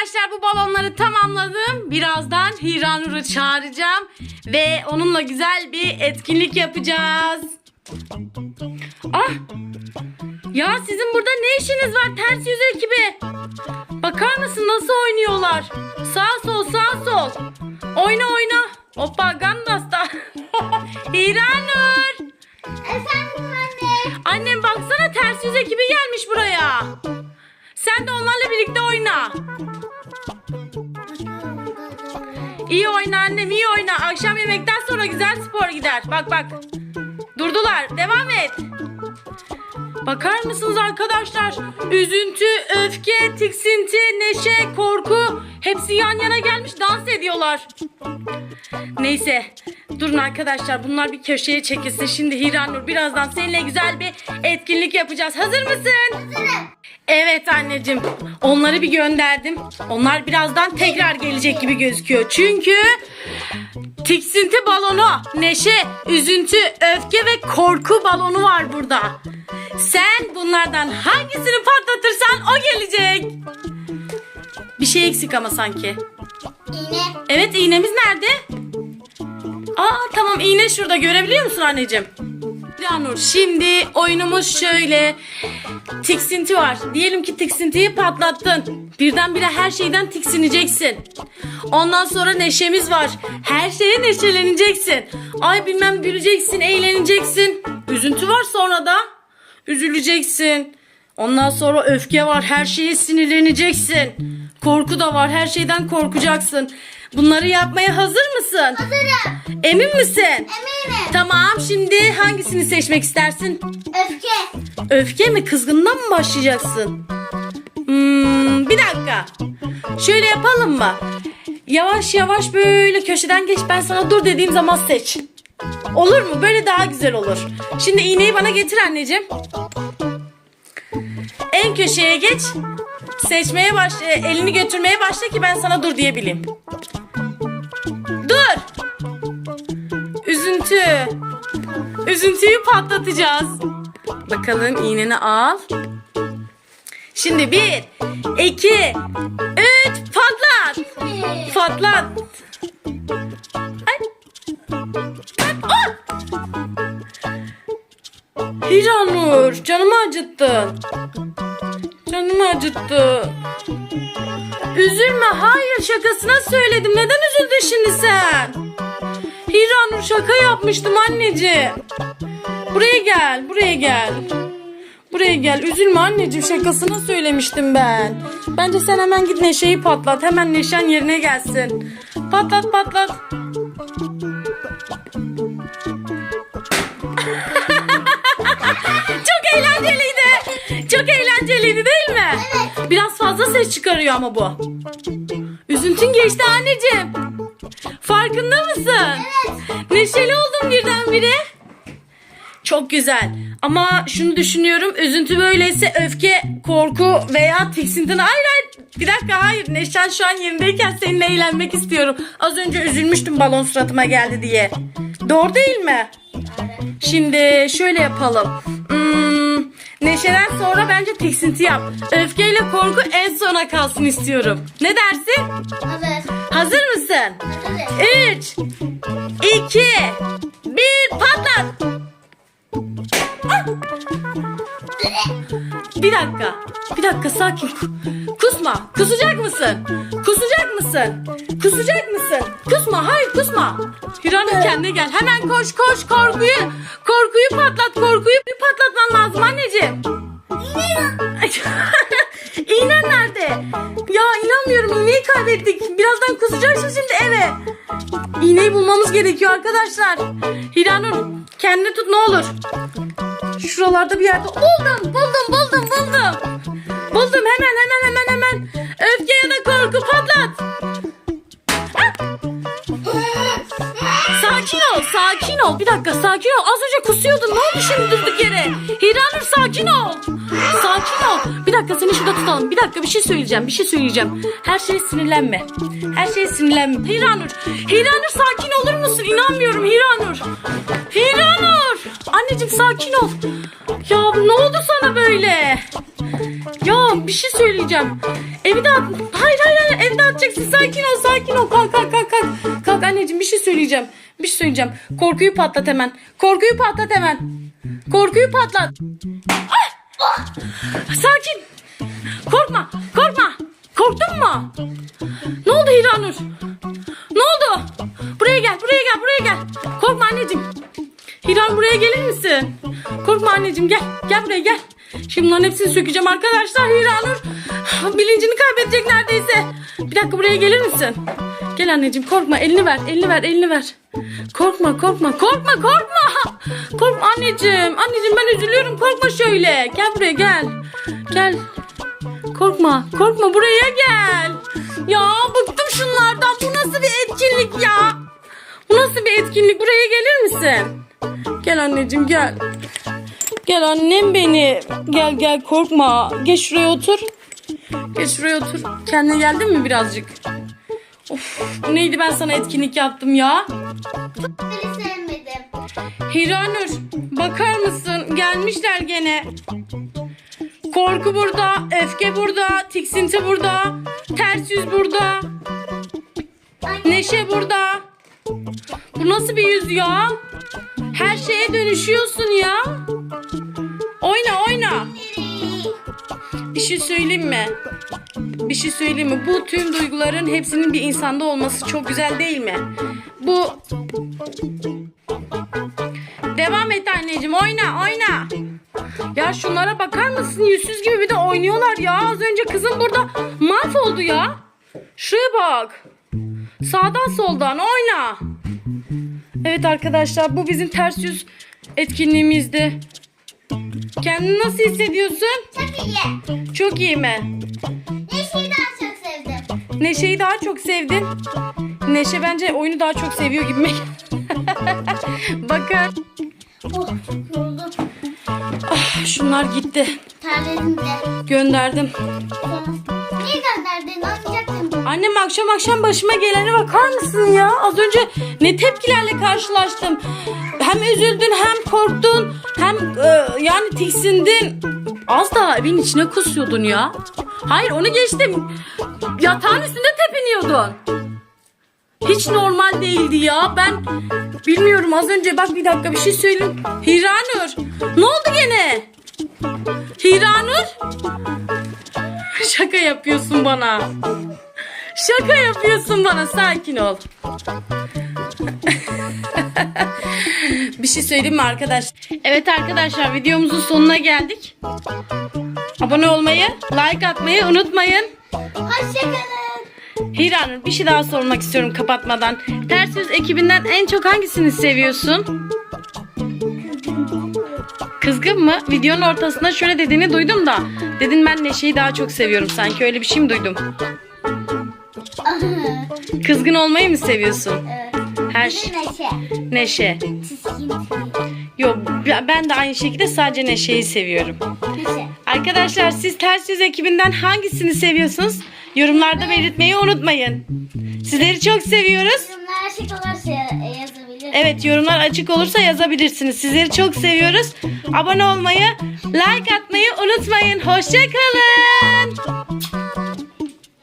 Arkadaşlar bu balonları tamamladım. Birazdan Hiranur'u çağıracağım. Ve onunla güzel bir etkinlik yapacağız. Ah! Ya sizin burada ne işiniz var ters yüz ekibi? Bakar mısın nasıl oynuyorlar? Sağ sol sağ sol. Oyna oyna. Hoppa Gandas'ta. Hiranur. Efendim anne. Annem baksana ters yüz ekibi gelmiş buraya. Sen de onlarla birlikte oyna. İyi oyna annem iyi oyna. Akşam yemekten sonra güzel spor gider. Bak bak. Durdular. Devam et. Bakar mısınız arkadaşlar? Üzüntü, öfke, tiksinti, neşe, korku hepsi yan yana gelmiş dans ediyorlar. Neyse durun arkadaşlar bunlar bir köşeye çekilsin. Şimdi Hiranur birazdan seninle güzel bir etkinlik yapacağız. Hazır mısın? Hazırım. Evet anneciğim. Onları bir gönderdim. Onlar birazdan tekrar gelecek gibi gözüküyor. Çünkü tiksinti balonu, neşe, üzüntü, öfke ve korku balonu var burada. Sen bunlardan hangisini patlatırsan o gelecek. Bir şey eksik ama sanki. İğne. Evet iğnemiz nerede? Aa tamam iğne şurada görebiliyor musun anneciğim? Yanur şimdi oyunumuz şöyle. Tiksinti var. Diyelim ki tiksintiyi patlattın. Birdenbire her şeyden tiksineceksin. Ondan sonra neşemiz var. Her şeye neşeleneceksin. Ay bilmem güleceksin, eğleneceksin. Üzüntü var sonra da. Üzüleceksin. Ondan sonra öfke var. Her şeye sinirleneceksin. Korku da var. Her şeyden korkacaksın. Bunları yapmaya hazır mısın? Hazırım. Emin misin? Eminim. Tamam. Şimdi hangisini seçmek istersin? Öfke. Öfke mi? Kızgından mı başlayacaksın? Hmm, bir dakika. Şöyle yapalım mı? Yavaş yavaş böyle köşeden geç. Ben sana dur dediğim zaman seç. Olur mu? Böyle daha güzel olur. Şimdi iğneyi bana getir anneciğim. En köşeye geç. Seçmeye baş, e, elini götürmeye başla ki ben sana dur diyebileyim. Dur. Üzüntü. Üzüntüyü patlatacağız. Bakalım iğneni al. Şimdi bir, iki, üç, patlat. Patlat. Ay. Ah! Hiranur, canımı acıttın. Canımı acıttı. Üzülme, hayır şakasına söyledim. Neden üzüldün şimdi sen? Hiranur şaka yapmıştım anneciğim. Buraya gel, buraya gel. Buraya gel. Üzülme anneciğim şakasına söylemiştim ben. Bence sen hemen git Neşe'yi patlat. Hemen Neşen yerine gelsin. Patlat patlat. Eğlenceliydi değil mi? Biraz fazla ses çıkarıyor ama bu. Üzüntün geçti anneciğim. Farkında mısın? Neşeli oldum birdenbire. Çok güzel. Ama şunu düşünüyorum. Üzüntü böyleyse öfke, korku veya tiksintin. Hayır hayır. Bir dakika hayır. Neşen şu an yerindeyken seninle eğlenmek istiyorum. Az önce üzülmüştüm balon suratıma geldi diye. Doğru değil mi? Şimdi şöyle yapalım. Neşeden sonra bence tiksinti yap. Öfkeyle korku en sona kalsın istiyorum. Ne dersin? Hazır. Hazır mısın? Hazır. 3 2 1 patlat. Ah! Bir dakika. Bir dakika sakin. Kusma. Kusacak mısın? Kusacak mısın? Kusacak mısın? Kusma. Hayır kusma. Hiranur kendine gel. Hemen koş koş korkuyu. Korkuyu patlat. Korkuyu bir patlatman lazım anneciğim. İğnen nerede? Ya inanmıyorum iğneyi kaybettik. Birazdan kusacaksın şimdi eve. İğneyi bulmamız gerekiyor arkadaşlar. Hiranur kendini tut ne olur. Şuralarda bir yerde. Buldum buldum buldum buldum. Buldum hemen hemen. Korku patlat. Sakin ol, sakin ol. Bir dakika, sakin ol. Az önce kusuyordun. Ne oldu şimdi durduk yere? Hiranur sakin ol. Sakin ol. Bir dakika seni şurada tutalım. Bir dakika bir şey söyleyeceğim. Bir şey söyleyeceğim. Her şeye sinirlenme. Her şeye sinirlenme. Hiranur. Hiranur sakin olur musun? İnanmıyorum Hiranur. Hiranur. Anneciğim sakin ol. Ya ne oldu sana böyle? Ya bir şey söyleyeceğim. Evi at... Hayır hayır hayır evi de atacaksın. Sakin ol sakin ol. Kalk kalk kalk kalk. Kalk anneciğim bir şey söyleyeceğim. Bir şey söyleyeceğim. Korkuyu patlat hemen. Korkuyu patlat hemen. Korkuyu patlat. Ay! Ah! Sakin. Korkma korkma. Korktun mu? Ne oldu Hiranur? Ne oldu? Buraya gel, buraya gel, buraya gel. Korkma anneciğim. Hiran buraya gelir misin? Korkma anneciğim gel. Gel buraya gel. Şimdi bunların hepsini sökeceğim arkadaşlar. Hiranur bilincini kaybedecek neredeyse. Bir dakika buraya gelir misin? Gel anneciğim korkma elini ver elini ver elini ver. Korkma korkma korkma korkma. Korkma anneciğim. Anneciğim ben üzülüyorum korkma şöyle. Gel buraya gel. Gel. Korkma, korkma buraya gel. Ya bıktım şunlardan. Bu nasıl bir etkinlik ya? Bu nasıl bir etkinlik? Buraya gelir misin? Gel anneciğim gel. Gel annem beni. Gel gel korkma. Geç şuraya otur. Geç şuraya otur. Kendine geldin mi birazcık? Of, bu neydi ben sana etkinlik yaptım ya? Beni sevmedim. Hiranur bakar mısın? Gelmişler gene. Korku burada, öfke burada, tiksinti burada, ters yüz burada, neşe burada. Bu nasıl bir yüz ya? Her şeye dönüşüyorsun ya. Oyna oyna. Bir şey söyleyeyim mi? Bir şey söyleyeyim mi? Bu tüm duyguların hepsinin bir insanda olması çok güzel değil mi? Bu Devam et anneciğim oyna oyna. Ya şunlara bakar mısın? Yüzsüz gibi bir de oynuyorlar ya. Az önce kızım burada mahvoldu ya. Şuraya bak. Sağdan soldan oyna. Evet arkadaşlar bu bizim ters yüz etkinliğimizdi. Kendini nasıl hissediyorsun? Çok iyi. Çok iyi mi? Neşe'yi daha çok sevdin. Neşe bence oyunu daha çok seviyor gibi. Bakın. Oh yoruldum. Ah, şunlar gitti. Terledim de. Gönderdim. Niye gönderdin? Annem akşam akşam başıma gelene bakar mısın ya? Az önce ne tepkilerle karşılaştım. Hem üzüldün hem korktun hem e, yani tiksindin. Az daha evin içine kusuyordun ya. Hayır onu geçtim. Yatağın üstünde tepiniyordun. Hiç normal değildi ya. Ben bilmiyorum az önce bak bir dakika bir şey söyleyeyim. Hiranur ne oldu gene? Hiranur? Şaka yapıyorsun bana. Şaka yapıyorsun bana sakin ol. bir şey söyleyeyim mi arkadaş? Evet arkadaşlar videomuzun sonuna geldik. Abone olmayı, like atmayı unutmayın. Hoşçakalın. Hiranur bir şey daha sormak istiyorum kapatmadan. Ters Yüz ekibinden en çok hangisini seviyorsun? Kızgın mı? Videonun ortasında şöyle dediğini duydum da. Dedin ben Neşe'yi daha çok seviyorum sanki öyle bir şey mi duydum? Kızgın olmayı mı seviyorsun? Evet. Her şey. Neşe. Neşe. Yok ben de aynı şekilde sadece Neşe'yi seviyorum. Neşe. Arkadaşlar siz Ters Yüz ekibinden hangisini seviyorsunuz? Yorumlarda belirtmeyi unutmayın. Sizleri çok seviyoruz. Yorumlar açık olursa e, yazabilir. Evet yorumlar açık olursa yazabilirsiniz. Sizleri çok seviyoruz. Abone olmayı, like atmayı unutmayın. Hoşçakalın.